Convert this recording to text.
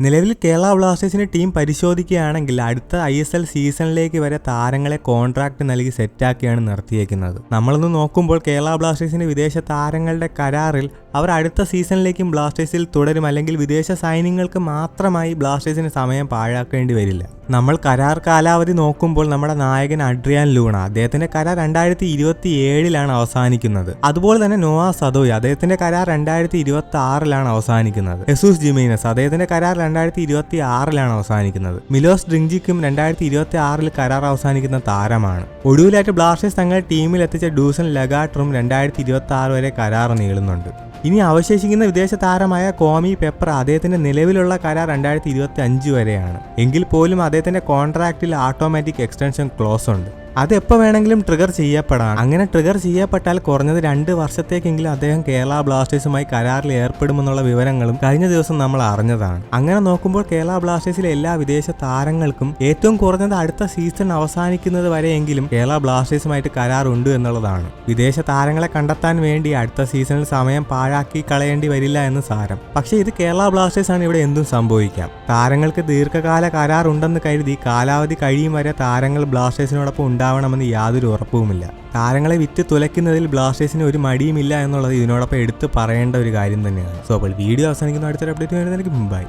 നിലവിൽ കേരള ബ്ലാസ്റ്റേഴ്സിന് ടീം പരിശോധിക്കുകയാണെങ്കിൽ അടുത്ത ഐ എസ് എൽ സീസണിലേക്ക് വരെ താരങ്ങളെ കോൺട്രാക്ട് നൽകി സെറ്റാക്കിയാണ് നിർത്തിയേക്കുന്നത്. നമ്മളൊന്ന് നോക്കുമ്പോൾ കേരള ബ്ലാസ്റ്റേഴ്സിന്റെ വിദേശ താരങ്ങളുടെ കരാറിൽ അവർ അടുത്ത സീസണിലേക്കും ബ്ലാസ്റ്റേഴ്സിൽ തുടരും അല്ലെങ്കിൽ വിദേശ സൈന്യങ്ങൾക്ക് മാത്രമായി ബ്ലാസ്റ്റേഴ്സിന് സമയം പാഴാക്കേണ്ടി വരില്ല. നമ്മൾ കരാർ കാലാവധി നോക്കുമ്പോൾ നമ്മുടെ നായകൻ അഡ്രിയാൻ ലൂണ അദ്ദേഹത്തിന്റെ കരാർ രണ്ടായിരത്തി ഇരുപത്തി ഏഴിലാണ് അവസാനിക്കുന്നത്. അതുപോലെ തന്നെ നോവാ സദോയ് അദ്ദേഹത്തിന്റെ കരാർ രണ്ടായിരത്തി ഇരുപത്തി ആറിലാണ് അവസാനിക്കുന്നത്. യെസൂസ് ജിമീനസ് അദ്ദേഹത്തിന്റെ കരാർ രണ്ടായിരത്തി ഇരുപത്തി ആറിലാണ് അവസാനിക്കുന്നത്. മിലോസ് ഡ്രിങ്ജിക്കും രണ്ടായിരത്തി ഇരുപത്തി ആറിൽ കരാർ അവസാനിക്കുന്ന താരമാണ്. ഒടുവിലായിട്ട് ബ്ലാസ്റ്റേഴ്സ് തങ്ങളുടെ ടീമിൽ എത്തിച്ച ഡൂസൻ ലഗാട്ടറും രണ്ടായിരത്തി ഇരുപത്തി ആറ് വരെ കരാർ നീളുന്നുണ്ട്. ഇനി അവശേഷിക്കുന്ന വിദേശ താരമായ കോമി പെപ്പർ അദ്ദേഹത്തിന്റെ നിലവിലുള്ള കരാർ രണ്ടായിരത്തി ഇരുപത്തി അഞ്ച് വരെയാണ്. എങ്കിൽ പോലും അദ്ദേഹത്തിന്റെ കോൺട്രാക്റ്റിൽ ഓട്ടോമാറ്റിക് എക്സ്റ്റൻഷൻ ക്ലോസ് ഉണ്ട്. അത് എപ്പോൾ വേണമെങ്കിലും ട്രിഗർ ചെയ്യപ്പെടാം. അങ്ങനെ ട്രിഗർ ചെയ്യപ്പെട്ടാൽ കുറഞ്ഞത് രണ്ട് വർഷത്തേക്കെങ്കിലും അദ്ദേഹം കേരള ബ്ലാസ്റ്റേഴ്സുമായി കരാറിൽ ഏർപ്പെടുമെന്നുള്ള വിവരങ്ങളും കഴിഞ്ഞ ദിവസം നമ്മൾ അറിഞ്ഞതാണ്. അങ്ങനെ നോക്കുമ്പോൾ കേരള ബ്ലാസ്റ്റേഴ്സിലെ എല്ലാ വിദേശ താരങ്ങൾക്കും ഏറ്റവും കുറഞ്ഞത് അടുത്ത സീസൺ അവസാനിക്കുന്നത് വരെയെങ്കിലും കേരള ബ്ലാസ്റ്റേഴ്സുമായിട്ട് കരാറുണ്ട് എന്നുള്ളതാണ്. വിദേശ താരങ്ങളെ കണ്ടെത്താൻ വേണ്ടി അടുത്ത സീസണിൽ സമയം പാഴാക്കി കളയേണ്ടി വരില്ല എന്ന് സാരം. പക്ഷേ ഇത് കേരള ബ്ലാസ്റ്റേഴ്സ് ആണ് ഇവിടെ എന്തും സംഭവിക്കാം. താരങ്ങൾക്ക് ദീർഘകാല കരാറുണ്ടെന്ന് കരുതി കാലാവധി കഴിയും വരെ താരങ്ങൾ ബ്ലാസ്റ്റേഴ്സിനോടൊപ്പം ഉണ്ടാവണമെന്ന് യാതൊരു ഉറപ്പുമില്ല. താരങ്ങളെ വിറ്റ് തുലയ്ക്കുന്നതിൽ ബ്ലാസ്റ്റേഴ്സിന് ഒരു മടിയുമില്ല എന്നുള്ളത് ഇതിനോടൊപ്പം എടുത്ത് പറയേണ്ട ഒരു കാര്യം തന്നെയാണ്. സോ അപ്പോൾ വീഡിയോ അവസാനിക്കുന്ന. അടുത്തൊരു അപ്ഡേറ്റ് വരുന്നതിന് മുമ്പായി